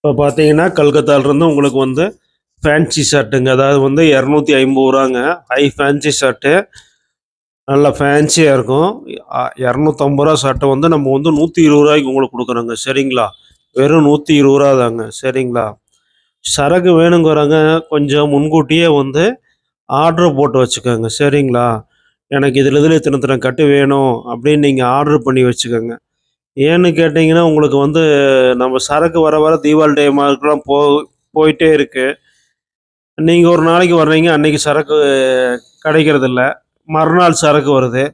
இப்போ பார்த்தீங்கன்னா கல்கத்தாலேருந்து உங்களுக்கு வந்து ஃபேன்சி ஷர்ட்டுங்க அதாவது வந்து இரநூத்தி ஐம்பது ரூபாங்க. ஹை ஃபேன்சி ஷர்ட்டு நல்லா ஃபேன்சியாக இருக்கும். இரநூத்தம்பது ரூபா ஷர்ட்டை வந்து நம்ம வந்து நூற்றி இருபது ரூபாய்க்கு உங்களுக்கு கொடுக்குறோங்க. சரிங்களா? வெறும் நூற்றி இருபது ரூபா தாங்க சரிங்களா? சரக்கு வேணுங்கிறவங்க கொஞ்சம் முன்கூட்டியே வந்து ஆர்டர் போட்டு வச்சுக்கோங்க. சரிங்களா? எனக்கு இதில் இதில் இத்தனை இத்தனை கட்டு வேணும் அப்படின்னு நீங்கள் ஆர்டர் பண்ணி வச்சுக்கோங்க. ஏன்னு கேட்டிங்கன்னா உங்களுக்கு வந்து நம்ம சரக்கு வர வர தீபாவளி டைம் மார்க்கெலாம் போ போயிட்டே இருக்குது நீங்கள் ஒரு நாளைக்கு வர்றீங்க அன்னைக்கு சரக்கு கிடைக்கிறதில்ல. மறுநாள் சரக்கு வருது.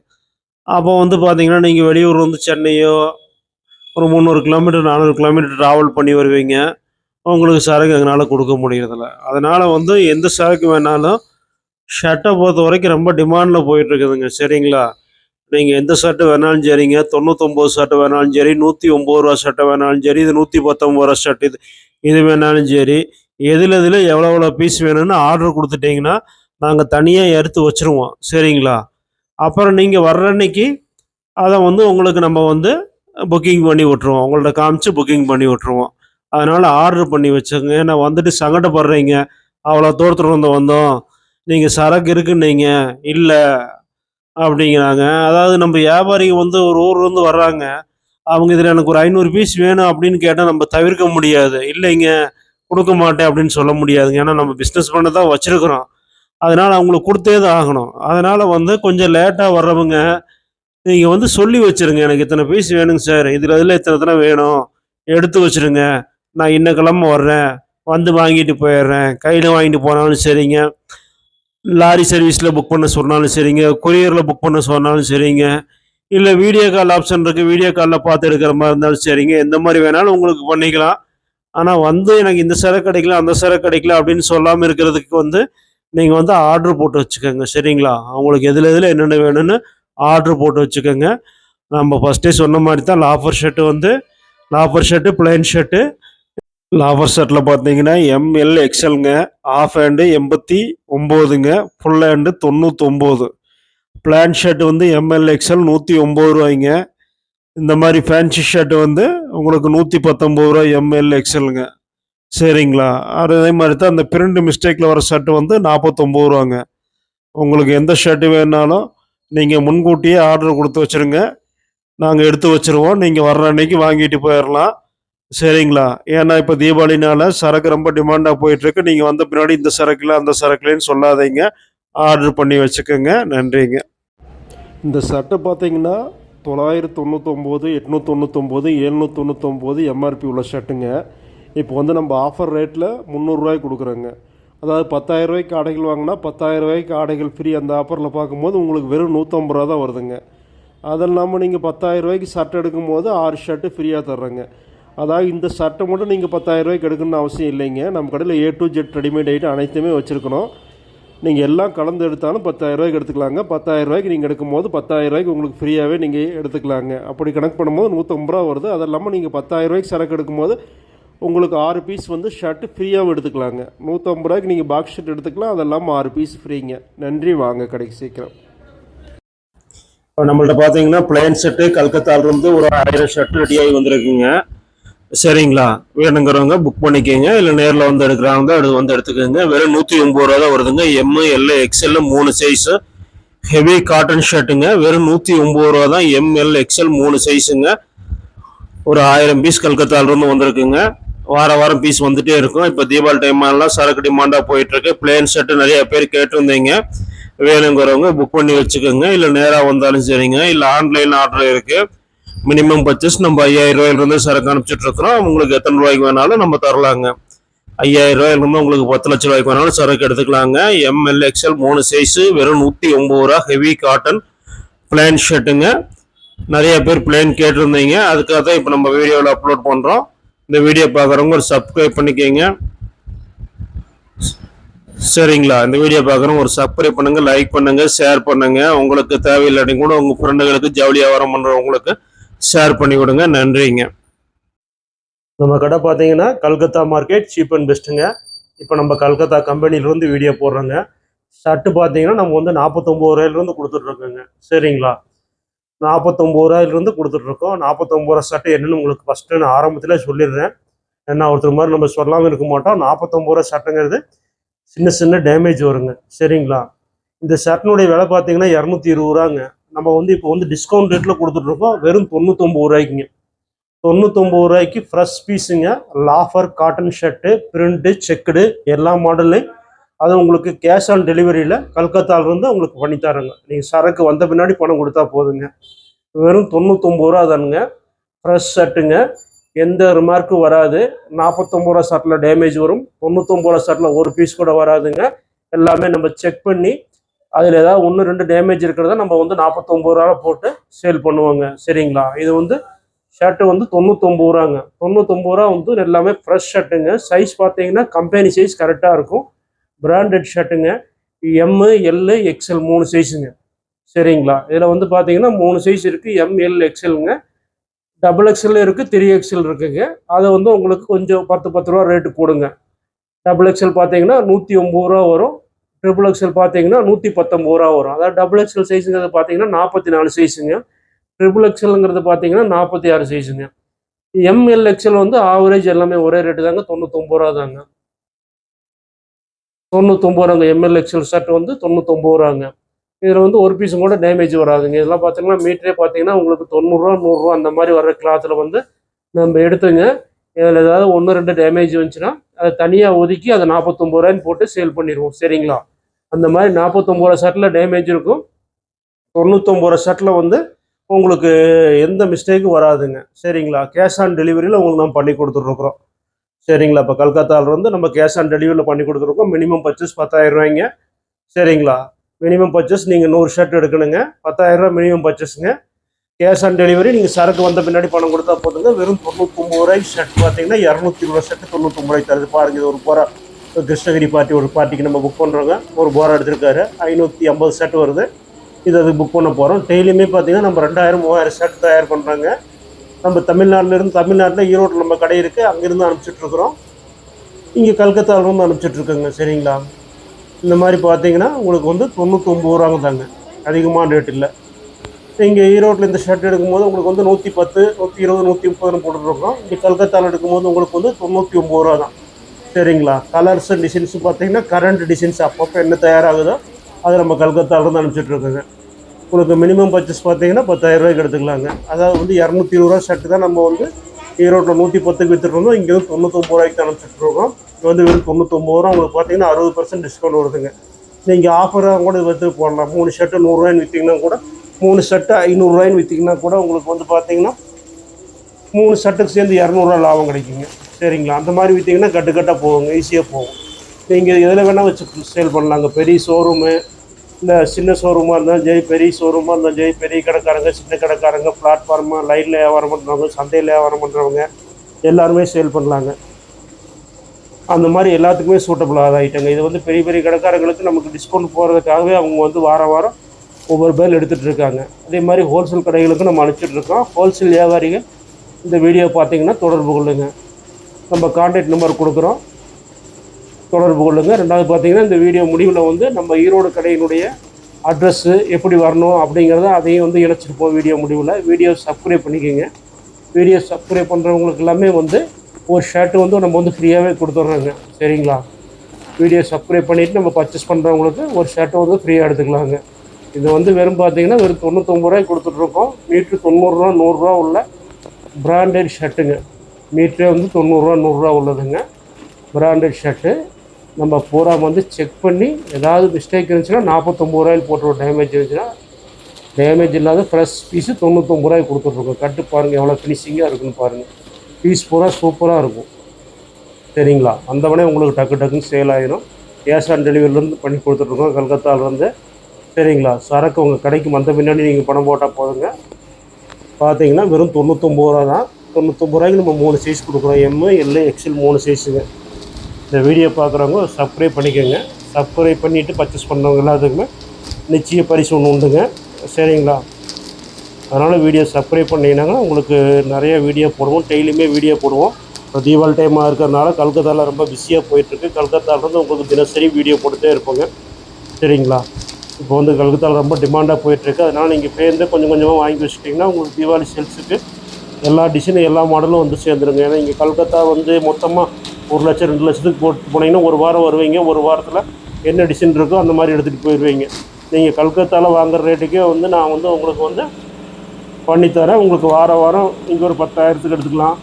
அப்போ வந்து பார்த்தீங்கன்னா நீங்கள் வெளியூர் வந்து சென்னையோ ஒரு முந்நூறு கிலோமீட்டர் நானூறு கிலோமீட்டர் ட்ராவல் பண்ணி வருவீங்க. உங்களுக்கு சரக்கு எங்களால் கொடுக்க முடியறதில்ல. அதனால் வந்து எந்த சரக்கு வேணாலும் ஷர்ட்டை பொறுத்த வரைக்கும் ரொம்ப டிமாண்டில் போயிட்டுருக்குதுங்க சரிங்களா? நீங்கள் எந்த ஷர்ட்டு வேணாலும் சரிங்க தொண்ணூத்தொம்பது சட்டை வேணாலும் சரி நூற்றி ஒம்பது ரூபா சட்டை வேணாலும் சரி இது நூற்றி பத்தொம்பது ரூபா ஷர்ட் இது இது வேணாலும் சரி எதில் எதில் எவ்வளோ எவ்வளோ பீஸ் வேணும்னு ஆர்டர் கொடுத்துட்டிங்கன்னா நாங்கள் தனியாக எடுத்து வச்சுருவோம். சரிங்களா? அப்புறம் நீங்கள் வர்ற அன்னைக்கு அதை வந்து உங்களுக்கு நம்ம வந்து புக்கிங் பண்ணி விட்ருவோம் உங்கள்ட்ட காமிச்சு புக்கிங் பண்ணி விட்ருவோம் அதனால் ஆர்டர் பண்ணி வச்சுங்க நான் வந்துட்டு சங்கடப்படுறீங்க. அவ்வளோ தூரத்தில் இருந்து வந்தோம். நீங்கள் சரக்கு இருக்குன்னீங்க. இல்லை அப்படிங்கிறாங்க. அதாவது நம்ம வியாபாரிங்க வந்து ஒரு ஊர்லேருந்து வர்றாங்க. அவங்க இதில் எனக்கு ஒரு ஐநூறு பீஸ் வேணும் அப்படின்னு கேட்டால் நம்ம தவிர்க்க முடியாது. இல்லைங்க கொடுக்க மாட்டேன் அப்படின்னு சொல்ல முடியாதுங்க. ஏன்னா நம்ம பிஸ்னஸ் பண்ண தான் வச்சுருக்குறோம். அதனால் அவங்களுக்கு கொடுத்தே தான் ஆகணும். அதனால் வந்து கொஞ்சம் லேட்டாக வர்றவங்க நீங்கள் வந்து சொல்லி வச்சுருங்க. எனக்கு இத்தனை பீஸ் வேணுங்க சார் இதில் இதில் இத்தனை இத்தனை வேணும்? எடுத்து வச்சுருங்க. நான் இன்ன கிழமை வர்றேன். வந்து வாங்கிட்டு போயிடுறேன். கையில் வாங்கிட்டு போனாலும் சரிங்க. லாரி சர்வீஸில் புக் பண்ண சொன்னாலும் சரிங்க கொரியரில் புக் பண்ண சொன்னாலும் சரிங்க. இல்லை வீடியோ கால் ஆப்ஷன் இருக்குது வீடியோ காலில் பார்த்து எடுக்கிற மாதிரி இருந்தாலும் சரிங்க. எந்த மாதிரி வேணாலும் உங்களுக்கு பண்ணிக்கலாம். ஆனால் வந்து எனக்கு இந்த சரக்கு கிடைக்கல அந்த சரக்கு கிடைக்கல அப்படின்னு சொல்லாமல் இருக்கிறதுக்கு வந்து நீங்கள் வந்து ஆர்டர் போட்டு வச்சுக்கோங்க சரிங்களா? அவங்களுக்கு எதில் எதில் என்னென்ன வேணும்னு ஆர்டர் போட்டு வச்சுக்கோங்க. நம்ம ஃபஸ்ட்டே சொன்ன மாதிரி தான் லாஃபர் ஷர்ட்டு வந்து loafer shirt plain shirt loafer ஷர்ட்டில் பார்த்தீங்கன்னா எம்எல் எக்ஸ்எல்ங்க ஆஃப் ஹேண்டு எண்பத்தி ஒம்போதுங்க ஃபுல் ஹேண்டு தொண்ணூத்தொம்போது. பிளான் ஷர்ட் வந்து எம்எல் எக்ஸ்எல் நூற்றி ஒம்பது ரூபாய்ங்க. இந்த மாதிரி ஃபேன்சி ஷர்ட் வந்து உங்களுக்கு நூற்றி பத்தொம்பது ரூபா எம்எல் எக்ஸ்எல்ங்க சரிங்களா? அதே மாதிரி தான் அந்த பிரிண்ட் மிஸ்டேக்கில் வர ஷர்ட் வந்து நாற்பத்தொம்பது ரூபாங்க உங்களுக்கு எந்த ஷர்ட்டு வேணாலும் நீங்கள் முன்கூட்டியே ஆர்டர் கொடுத்து வச்சுருங்க. நாங்கள் எடுத்து வச்சுருவோம். நீங்கள் வர்ற அன்னைக்கு வாங்கிட்டு போயிடலாம் சரிங்களா? ஏன்னா இப்போ தீபாவளினால சரக்கு ரொம்ப டிமாண்டாக போயிட்டுருக்கு. நீங்கள் வந்த பின்னாடி இந்த சரக்கில் அந்த சரக்குலன்னு சொல்லாதீங்க. ஆர்டர் பண்ணி வச்சுக்கோங்க. நன்றிங்க. இந்த சட்டை பார்த்தீங்கன்னா தொள்ளாயிரத்தி தொண்ணூத்தொம்போது எட்நூற்றி தொண்ணூத்தொம்போது எழுநூற்றி தொண்ணூத்தொம்போது எம்ஆர்பி உள்ள ஷர்ட்டுங்க இப்போ வந்து நம்ம ஆஃபர் ரேட்டில் முந்நூறுரூவாய்க்கு கொடுக்குறோங்க. அதாவது பத்தாயிரம் ரூபாய்க்கு ஆடைகள் வாங்கினா பத்தாயிரம் ரூபாய்க்கு ஆடைகள் ஃப்ரீ அந்த ஆஃபரில் பார்க்கும்போது உங்களுக்கு வெறும் நூற்றம்பது ரூபா தான் வருதுங்க. அது இல்லாமல் நீங்கள் பத்தாயிரம் ரூபாய்க்கு ஷர்ட் எடுக்கும்போது ஆறு ஷர்ட்டு ஃப்ரீயாக தர்றேங்க. அதாவது இந்த சட்டை மட்டும் நீங்கள் பத்தாயிரம் ரூபாய்க்கு எடுக்கணும்னு அவசியம் இல்லைங்க. நம்ம கடையில் A to Z readymade item அனைத்துமே வச்சுருக்கணும். நீங்கள் எல்லாம் கலந்து எடுத்தாலும் பத்தாயிரம் ரூபாய்க்கு எடுத்துக்கலாங்க. பத்தாயிரம் ரூபாய்க்கு நீங்கள் எடுக்கும்போது பத்தாயிரம் ரூபாய்க்கு உங்களுக்கு ஃப்ரீயாகவே நீங்கள் எடுத்துக்கலாங்க. அப்படி கணக்கு பண்ணும்போது நூற்றம்பது ரூபா வருது. அது இல்லாமல் நீங்கள் பத்தாயிரம் ரூபாய்க்கு சரக்கு எடுக்கும்போது உங்களுக்கு ஆறு பீஸ் வந்து ஷர்ட்டு ஃப்ரீயாகவும் எடுத்துக்கலாங்க. நூற்றம்பது ரூபாய்க்கு நீங்கள் பாக்ஸ் ஷர்ட் எடுத்துக்கலாம். அது இல்லாமல் ஆறு பீஸ் ஃப்ரீங்க நன்றி வாங்க கடைக்கு சீக்கிரம். இப்போ நம்மள்ட்ட பார்த்தீங்கன்னா பிளேன் ஷர்ட்டு கல்கத்தாவிலேருந்து ஒரு ஆயிரம் ஷர்ட் ரெடியாகி வந்திருக்குங்க. சரிங்களா? வேணுங்கிறவங்க புக் பண்ணிக்கோங்க. இல்லை நேரில் வந்து எடுக்கிறவங்க அது வந்து எடுத்துக்கோங்க. வெறும் நூற்றி ஒம்பது ரூபா தான் வருதுங்க. எம்மு எல் எக்ஸ்எல் மூணு சைஸு ஹெவி காட்டன் ஷர்ட்டுங்க வெறும் நூற்றி ஒம்பது ரூபா தான் எம்எல் எக்ஸ்எல் மூணு சைஸுங்க ஒரு ஆயிரம் பீஸ் கல்கத்தாலிருந்து வந்திருக்குங்க. வார வாரம் பீஸ் வந்துட்டே இருக்கும். இப்போ தீபாவளி டைம் எல்லாம் சரக்கு டிமாண்டாக போயிட்டுருக்கு பிளேன் ஷர்ட்டு நிறைய பேர் கேட்டிருந்தீங்க. வேணுங்கிறவங்க புக் பண்ணி வச்சுக்கோங்க. இல்லை நேராக வந்தாலும் சரிங்க. இல்லை ஆன்லைன் ஆர்டர் இருக்குது மினிமம் பர்ச்சேஸ் நம்ம ஐயாயிரம் ரூபாயிலிருந்து சரக்கு அனுப்பிச்சிட்டு இருக்கிறோம் உங்களுக்கு எத்தனை ரூபாய்க்கு வேணாலும் நம்ம தரலாங்க. ஐயாயிரம் ரூபாயிலிருந்து உங்களுக்கு பத்து லட்ச ரூபாய்க்கு வேணாலும் சரக்கு எடுத்துக்கலாங்க. எம்எல் எக்ஸ்எல் மூணு சைஸு வெறும் நூற்றி ஒம்பது ரூபா ஹெவி காட்டன் பிளான் ஷர்ட்டுங்க நிறைய பேர் பிளான் கேட்டிருந்தீங்க. அதுக்காக தான் இப்போ நம்ம வீடியோவில் அப்லோட் பண்ணுறோம் இந்த வீடியோ பார்க்குறவங்க ஒரு சப்ஸ்கிரைப் பண்ணிக்கோங்க. சரிங்களா? இந்த வீடியோ பார்க்குறவங்க ஒரு சப்ஸ்கிரைப் பண்ணுங்க லைக் பண்ணுங்க ஷேர் பண்ணுங்க. உங்களுக்கு தேவையில்லாட்டி கூட உங்கள் ஃப்ரெண்டுகளுக்கு ஜவுளி வியாபாரம் பண்ணுறவங்களுக்கு ஷேர் பண்ணி விடுங்க நன்றிங்க. நம்ம கடை பார்த்தீங்கன்னா கல்கத்தா மார்க்கெட் சீப் அண்ட் பெஸ்ட்டுங்க இப்போ நம்ம கல்கத்தா கம்பெனிலேருந்து வீடியோ போடுறோங்க. ஷர்ட்டு பார்த்தீங்கன்னா நம்ம வந்து நாற்பத்தொம்பது ரூபாயிலிருந்து கொடுத்துட்ருக்கோங்க. சரிங்களா? நாற்பத்தொம்பது ரூபாயிலிருந்து கொடுத்துட்ருக்கோம். நாற்பத்தொம்பது ரூபா ஷர்ட்டு என்னென்னு உங்களுக்கு ஃபஸ்ட்டு நான் ஆரம்பத்தில் சொல்லிடுறேன். ஏன்னா ஒருத்தர் மாதிரி நம்ம சொல்லாமல் இருக்க மாட்டோம். நாற்பத்தொம்பது ரூபா ஷர்ட்டுங்கிறது சின்ன சின்ன டேமேஜ் வருங்க. சரிங்களா? இந்த ஷர்ட்டினுடைய விலை பார்த்தீங்கன்னா இரநூத்தி இருபது ரூபாங்க. நம்ம வந்து இப்போ வந்து டிஸ்கவுண்ட் ரேட்டில் கொடுத்துட்ருக்கோம். வெறும் தொண்ணூத்தொம்பது ரூபாய்க்குங்க. தொண்ணூத்தொம்பது ரூபாய்க்கு fresh பீஸுங்க loafer cotton shirt print checked எல்லா மாடலையும் அது உங்களுக்கு கேஷ் ஆன் டெலிவரியில் கல்கத்தாவிலேருந்து உங்களுக்கு பண்ணி நீங்கள் சரக்கு வந்த பின்னாடி பணம் கொடுத்தா போதுங்க. வெறும் தொண்ணூத்தொம்பது ரூபா தானுங்க. ஃப்ரெஷ் ஷர்ட்டுங்க எந்த ரிமார்க்கும் வராது. நாற்பத்தொம்பது ரூபா ஷர்ட்டில் டேமேஜ் வரும். தொண்ணூத்தொம்பது ரூபா ஷர்ட்டில் ஒரு பீஸ் கூட வராதுங்க. எல்லாமே நம்ம செக் பண்ணி அதில் ஏதாவது ஒன்று ரெண்டு டேமேஜ் இருக்கிறத நம்ம வந்து நாற்பத்தொம்பது ரூபா போட்டு சேல் பண்ணுவோங்க. சரிங்களா? இது வந்து ஷர்ட்டு வந்து தொண்ணூத்தொம்பது ரூபாங்க. தொண்ணூத்தொம்பது ரூபா வந்து எல்லாமே ஃப்ரெஷ் ஷர்ட்டுங்க சைஸ் பார்த்தீங்கன்னா கம்பெனி சைஸ் கரெக்டாக இருக்கும். பிராண்டட் ஷர்ட்டுங்க எம்மு எல்லு எக்ஸ்எல் மூணு சைஸுங்க சரிங்களா? இதில் வந்து பார்த்தீங்கன்னா மூணு சைஸ் இருக்குது எம் எல் எக்ஸ்எல்ங்க டபுள் எக்ஸ்எல் இருக்குது த்ரீ எக்ஸ்எல் இருக்குங்க. அதை வந்து உங்களுக்கு கொஞ்சம் பத்து பத்து ரூபா ரேட்டு கொடுங்க. டபுள் எக்ஸ்எல் பார்த்தீங்கன்னா நூற்றி ஒம்பது ரூபா வரும். ட்ரிபிள் எக்ஸல் பார்த்தீங்கன்னா நூற்றி பத்தொம்பது ரூபா வரும். அதாவது டபுள் எக்ஸ்எல் சைஸுங்கிறது பார்த்தீங்கன்னா நாற்பத்தி நாலு சைஸுங்க ட்ரிபிள் எக்ஸலுங்கிறது பார்த்தீங்கன்னா நாற்பத்தி ஆறு சைஸுங்க எம்எல் எக்ஸல் வந்து ஆவரேஜ் எல்லாமே ஒரே ரேட்டு தாங்க. தொண்ணூத்தொம்பது ரூபா தாங்க. தொண்ணூத்தொம்பது ரூபாங்க எம்எல் எக்ஸல் ஷர்ட் வந்து தொண்ணூத்தொம்பது ரூபாங்க. இதில் வந்து ஒரு பீஸும் கூட டேமேஜ் வராதுங்க. இதெல்லாம் பார்த்தீங்கன்னா மீட்டரே பார்த்தீங்கன்னா உங்களுக்கு தொண்ணூறுரூவா நூறுரூவா அந்த மாதிரி வர்ற கிளாத்தில் வந்து நம்ம எடுத்துங்க. இதில் ஏதாவது ஒன்று ரெண்டு டேமேஜ் வந்துச்சுன்னா அதை தனியாக ஒதுக்கி அதை நாற்பத்தொம்பது ரூபாய்ன்னு போட்டு சேல் பண்ணிடுவோம். சரிங்களா? அந்த மாதிரி நாற்பத்தொம்பது ரூபா ஷர்ட்டில் டேமேஜ் இருக்கும். தொண்ணூத்தொம்பது ரூபா ஷர்ட்டில் வந்து உங்களுக்கு எந்த மிஸ்டேக்கும் வராதுங்க. சரிங்களா? கேஷ் ஆன் டெலிவரியில் உங்களுக்கு நம்ம பண்ணி கொடுத்துட்ருக்குறோம். சரிங்களா? இப்போ கல்கத்தாவிலேருந்து நம்ம கேஷ் ஆன் டெலிவரியில் பண்ணி கொடுத்துருக்கோம் மினிமம் பர்ச்சேஸ் பத்தாயிரம் ரூபாய்ங்க. சரிங்களா? மினிமம் பர்ச்சேஸ் நீங்கள் நூறு ஷர்ட் எடுக்கணுங்க. பத்தாயிரம் ரூபா மினிமம் பர்ச்சேஸுங்க கேஷ் ஆன் டெலிவரி நீங்கள் சரக்கு வந்த பின்னாடி பணம் கொடுத்தா போதுங்க. வெறும் தொண்ணூத்தொம்பது ரூபாய்க்கு ஷர்ட் பார்த்தீங்கன்னா இரநூத்தி இருபது ஷர்ட் தொண்ணூத்தொம்பது ரூபாய்க்கு தருது. பாருங்க இது ஒரு போரா. கிருஷ்ணகிரி பார்ட்டி ஒரு பார்ட்டிக்கு நம்ம புக் பண்ணுறோங்க ஒரு போரா எடுத்திருக்காரு. ஐநூற்றி ஐம்பது ஷர்ட் வருது. இது அது புக் பண்ண போகிறோம் டெய்லியுமே பார்த்தீங்கன்னா நம்ம ரெண்டாயிரம் மூவாயிரம் ஷர்ட் தயார் பண்ணுறாங்க நம்ம தமிழ்நாட்டிலேருந்து தமிழ்நாட்டில் ஈரோட்டில் நம்ம கடை இருக்குது அங்கேருந்து அனுப்பிச்சிட்ருக்குறோம் இங்கே கல்கத்தாவிலேருந்து அனுப்பிச்சிட்ருக்கோங்க சரிங்களா? இந்த மாதிரி பார்த்தீங்கன்னா உங்களுக்கு வந்து தொண்ணூத்தொம்பது ரூபாங்க தாங்க. அதிகமான ரேட் இல்லை. இங்கே ஈரோட்டில் இந்த ஷர்ட் எடுக்கும்போது உங்களுக்கு வந்து நூற்றி பத்து நூற்றி இருபது நூற்றி முப்பதுன்னு போட்டுருக்கோம் இங்கே கல்கத்தாவில் எடுக்கும்போது உங்களுக்கு வந்து தொண்ணூற்றி ஒம்பது ரூபா தான். சரிங்களா? கலர்ஸ் டிசைன்ஸ் பார்த்தீங்கன்னா கரண்ட் டிசைன்ஸ் அப்பப்போ என்ன தயாராகுதோ அதை நம்ம கல்கத்தாவிலேருந்து அனுப்பிச்சிட்ருக்கோங்க. உங்களுக்கு மினிமம் பர்ச்சேஸ் பார்த்தீங்கன்னா பத்தாயிரரூவாய்க்கு எடுத்துக்கலாங்க. அதாவது வந்து இரநூத்தி இருபது ரூபா ஷர்ட்டு தான் நம்ம வந்து ஈரோட்டில் நூற்றி பத்துக்கு விற்றுருந்தோம் இங்கே வந்து தொண்ணூத்தொம்பது ரூபாய்க்கு அனுப்பிச்சிட்ருக்கோம். இது வந்து வெறும் தொண்ணூத்தொம்பது ரூபா. உங்களுக்கு பார்த்தீங்கன்னா அறுபது பர்சன்ட் டிஸ்கவுண்ட் வருதுங்க. நீங்கள் ஆஃபராக கூட வந்து போடலாம். மூணு ஷர்ட்டு நூறுரூவாய்னு விற்றீங்கன்னா கூட மூணு ஷர்ட்டு ஐநூறுரூவாய்னு விற்றீங்கன்னா கூட உங்களுக்கு வந்து பார்த்தீங்கன்னா மூணு ஷர்ட்டுக்கு சேர்ந்து இரநூறுவா லாபம் கிடைக்குங்க. சரிங்களா? அந்த மாதிரி விற்றீங்கன்னா கட்டு கட்டாக போகுங்க ஈஸியாக போகும். நீங்கள் எதில் வேணால் வச்சு சேல் பண்ணலாங்க பெரிய ஷோரூமு இந்த சின்ன ஷோரூமாக இருந்தாலும் ஜெய் பெரிய ஷோரூமாக இருந்தாலும் ஜெய் பெரிய கடைக்காரங்க சின்ன கடைக்காரங்க பிளாட்ஃபார்மு லைனில் வியாபாரம் பண்ணுறவங்க சந்தையில் வியாபாரம் பண்ணுறவங்க எல்லாருமே சேல் பண்ணலாங்க. அந்த மாதிரி எல்லாத்துக்குமே சூட்டபுளாக ஆகுது ஐட்டங்க இது வந்து பெரிய பெரிய கடைக்காரங்களுக்கு நமக்கு டிஸ்கவுண்ட் போகிறதுக்காகவே அவங்க வந்து வாரம் வாரம் ஒவ்வொரு பேர் எடுத்துகிட்டு இருக்காங்க அதே மாதிரி ஹோல்சேல் கடைகளுக்கும் நம்ம அனுப்பிச்சிட்ருக்கோம் ஹோல்சேல் வியாபாரிகள் இந்த வீடியோ பார்த்தீங்கன்னா தொடர்பு கொள்ளுங்கள் நம்ம கான்டாக்ட் நம்பர் கொடுக்குறோம். தொடர்பு கொள்ளுங்கள் ரெண்டாவது பார்த்தீங்கன்னா இந்த வீடியோ முடிவில் வந்து நம்ம ஈரோடு கடையினுடைய அட்ரஸ்ஸு எப்படி வரணும் அப்படிங்கிறத அதையும் வந்து இணைச்சிருப்போம் வீடியோ முடிவில். வீடியோ சப்ஸ்கிரைப் பண்ணிக்கோங்க. வீடியோ சப்ஸ்கிரைப் பண்ணுறவங்களுக்கு எல்லாமே வந்து ஒரு ஷர்ட்டு வந்து நம்ம வந்து ஃப்ரீயாகவே கொடுத்துட்றோங்க. சரிங்களா? வீடியோ சப்ஸ்கிரைப் பண்ணிவிட்டு நம்ம பர்ச்சேஸ் பண்ணுறவங்களுக்கு ஒரு ஷர்ட்டை வந்து ஃப்ரீயாக எடுத்துக்கலாங்க. இது வந்து வெறும் பார்த்தீங்கன்னா வெறும் தொண்ணூத்தொம்பது ரூபாய் கொடுத்துட்ருக்கோம். மீட்ரு தொண்ணூறுரூவா நூறுரூவா உள்ள பிராண்டட் ஷர்ட்டுங்க மீட்ரே வந்து தொண்ணூறுரூவா நூறுரூவா உள்ளதுங்க. பிராண்டட் ஷர்ட்டு நம்ம பூரா வந்து செக் பண்ணி ஏதாவது மிஸ்டேக் இருந்துச்சுன்னா நாற்பத்தொம்பது ரூபாயில் போட்டுருவோம் டேமேஜ் இருந்துச்சுன்னா டேமேஜ் இல்லாத ஃப்ரெஷ் பீஸு தொண்ணூத்தொம்பது ரூபாய்க்கு கொடுத்துட்ருக்கோம். கட்டு பாருங்கள் எவ்வளோ ஃபினிஷிங்காக இருக்குன்னு பாருங்கள் பீஸ் பூரா சூப்பராக இருக்கும். சரிங்களா? வந்தவொடனே உங்களுக்கு டக்கு டக்குன்னு சேல் ஆகிடும் கேஷ் ஆன் டெலிவரிலேருந்து பண்ணி கொடுத்துட்ருக்கோம். கல்கத்தாவிலேருந்து சரிங்களா? சரக்கு உங்கள் கடைக்கு வந்த பின்னாடி நீங்கள் பணம் போட்டால் போதுங்க. பார்த்தீங்கன்னா வெறும் தொண்ணூத்தொம்பது ரூபா தான். தொண்ணூத்தொம்பது ரூபாய்க்கு நம்ம மூணு சைஸ் கொடுக்குறோம். எம்மு எல்லு எக்ஸல் மூணு சைஸுங்க இந்த வீடியோ பார்க்குறவங்க சப்ஸ்கிரைப் பண்ணிக்கோங்க. சப்ஸ்கிரைப் பண்ணிவிட்டு பர்ச்சேஸ் பண்ணுறவங்க எல்லாத்துக்குமே நிச்சய பரிசு ஒன்று உண்டுங்க. சரிங்களா? அதனால் வீடியோ சப்ஸ்கிரைப் பண்ணிங்கன்னாங்க உங்களுக்கு நிறைய வீடியோ போடுவோம். டெய்லியுமே வீடியோ போடுவோம். இப்போ தீபாவளி டைமாக இருக்கிறதுனால கல்கத்தாவில் ரொம்ப பிஸியாக போயிட்டுருக்கு கல்கத்தாவிலேருந்து உங்களுக்கு தினசரி வீடியோ போட்டுகிட்டே இருப்போங்க. சரிங்களா? இப்போ வந்து கல்கத்தாவில் ரொம்ப டிமாண்டாக போயிட்டுருக்கு. அதனால் நீங்கள் பேருந்து கொஞ்சம் கொஞ்சமாக வாங்கி வச்சுட்டிங்கன்னா உங்களுக்கு தீபாவளி சேல்ஸுக்கு எல்லா டிசைனும் எல்லா மாடலும் வந்து சேர்ந்துருங்க. ஏன்னா இங்கே கல்கத்தா வந்து மொத்தமாக ஒரு லட்சம் ரெண்டு லட்சத்துக்கு போட்டு போனீங்கன்னா ஒரு வாரம் வருவீங்க. ஒரு வாரத்தில் என்ன டிசைன் இருக்கோ அந்த மாதிரி எடுத்துகிட்டு போயிடுவீங்க நீங்கள் கல்கத்தாவில் வாங்குற ரேட்டுக்கே வந்து நான் வந்து உங்களுக்கு வந்து பண்ணித்தரேன் உங்களுக்கு வார வாரம் இங்கே ஒரு பத்தாயிரத்துக்கு எடுத்துக்கலாம்.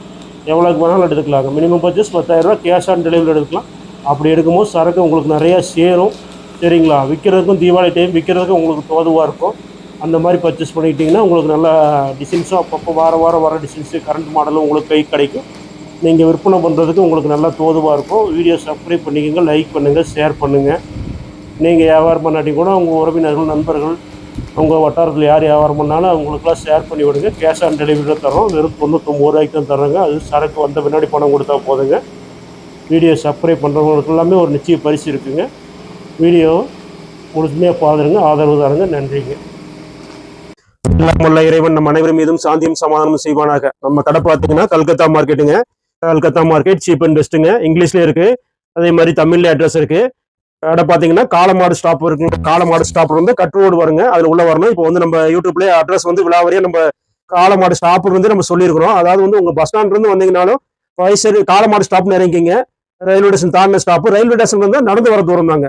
எவ்வளோக்கு வேணாலும் எடுத்துக்கலாங்க. மினிமம் பர்ச்சேஸ் பத்தாயிரரூபா கேஷ் ஆன் டெலிவரி எடுத்துக்கலாம். அப்படி எடுக்கும்போது சரக்கு உங்களுக்கு நிறையா சேரும். சரிங்களா? விற்கிறதுக்கும் தீபாவளி டைம் விற்கிறதுக்கும் உங்களுக்கு தோதுவாக இருக்கும். அந்த மாதிரி பர்ச்சேஸ் பண்ணிக்கிட்டிங்கன்னா உங்களுக்கு நல்ல டிசைன்ஸும் அப்பப்போ வாரம் வாரம் வர டிசைன்ஸு கரண்ட் மாடலும் உங்களுக்கு கை கிடைக்கும். நீங்கள் விற்பனை பண்ணுறதுக்கு உங்களுக்கு நல்லா தோதுவாக இருக்கும். வீடியோ சப்ஸ்கிரைப் பண்ணிக்கோங்க லைக் பண்ணுங்கள் ஷேர் பண்ணுங்கள் நீங்கள் வியாபாரம் பண்ணாட்டி கூட உங்கள் உறவினர்கள் நண்பர்கள் உங்கள் வட்டாரத்தில் யார் வியாபாரம் பண்ணாலும் அவங்களுக்குலாம் ஷேர் பண்ணி விடுங்க. கேஷ் ஆன் டெலிவரியில் தரோம் வெறும் தொண்ணூற்றொம்பது ரூபாய்க்கு தான் தர்றோங்க. அது சரக்கு வந்த பின்னாடி பணம் கொடுத்தா போதுங்க. வீடியோ சப்ஸ்கிரைப் பண்ணுறவங்களுக்கு எல்லாமே ஒரு நிச்சய பரிசு இருக்குங்க. வீடியோ முழுமையாக பாருங்க ஆதரவு தாருங்க நன்றிங்க. எல்லாமுள்ள இறைவன் நம்ம அனைவரும் மீதும் சாந்தியும் சமாதானமும் செய்வானாக. நம்ம கடை பார்த்தீங்கன்னா கல்கத்தா மார்க்கெட்டுங்க. கல்கத்தா மார்க்கெட் சீப் அண்ட் பெஸ்ட்டுங்க இங்கிலீஷ்லேயும் இருக்கு. அதே மாதிரி தமிழ்ல அட்ரஸ் இருக்கு. கடை பார்த்தீங்கன்னா காலமாடு ஸ்டாப் இருக்குங்க. காலமாடு ஸ்டாப் வந்து கட் ரோடு வருங்க. அதில் உள்ள வரணும். இப்போ வந்து நம்ம யூடியூப்லேயே அட்ரஸ் வந்து விழாவரியா நம்ம காலமாடு ஸ்டாப் வந்து நம்ம சொல்லியிருக்கிறோம். அதாவது வந்து உங்க பஸ் ஸ்டாண்ட் இருந்து வந்தீங்கனாலும் வயசு காலமாடு ஸ்டாப்னு இறங்கிங்க ரயில்வே ஸ்டேஷன் தாண்டின ஸ்டாப் ரயில்வே ஸ்டேஷன் வந்து நடந்து வர தூரம் தாங்க.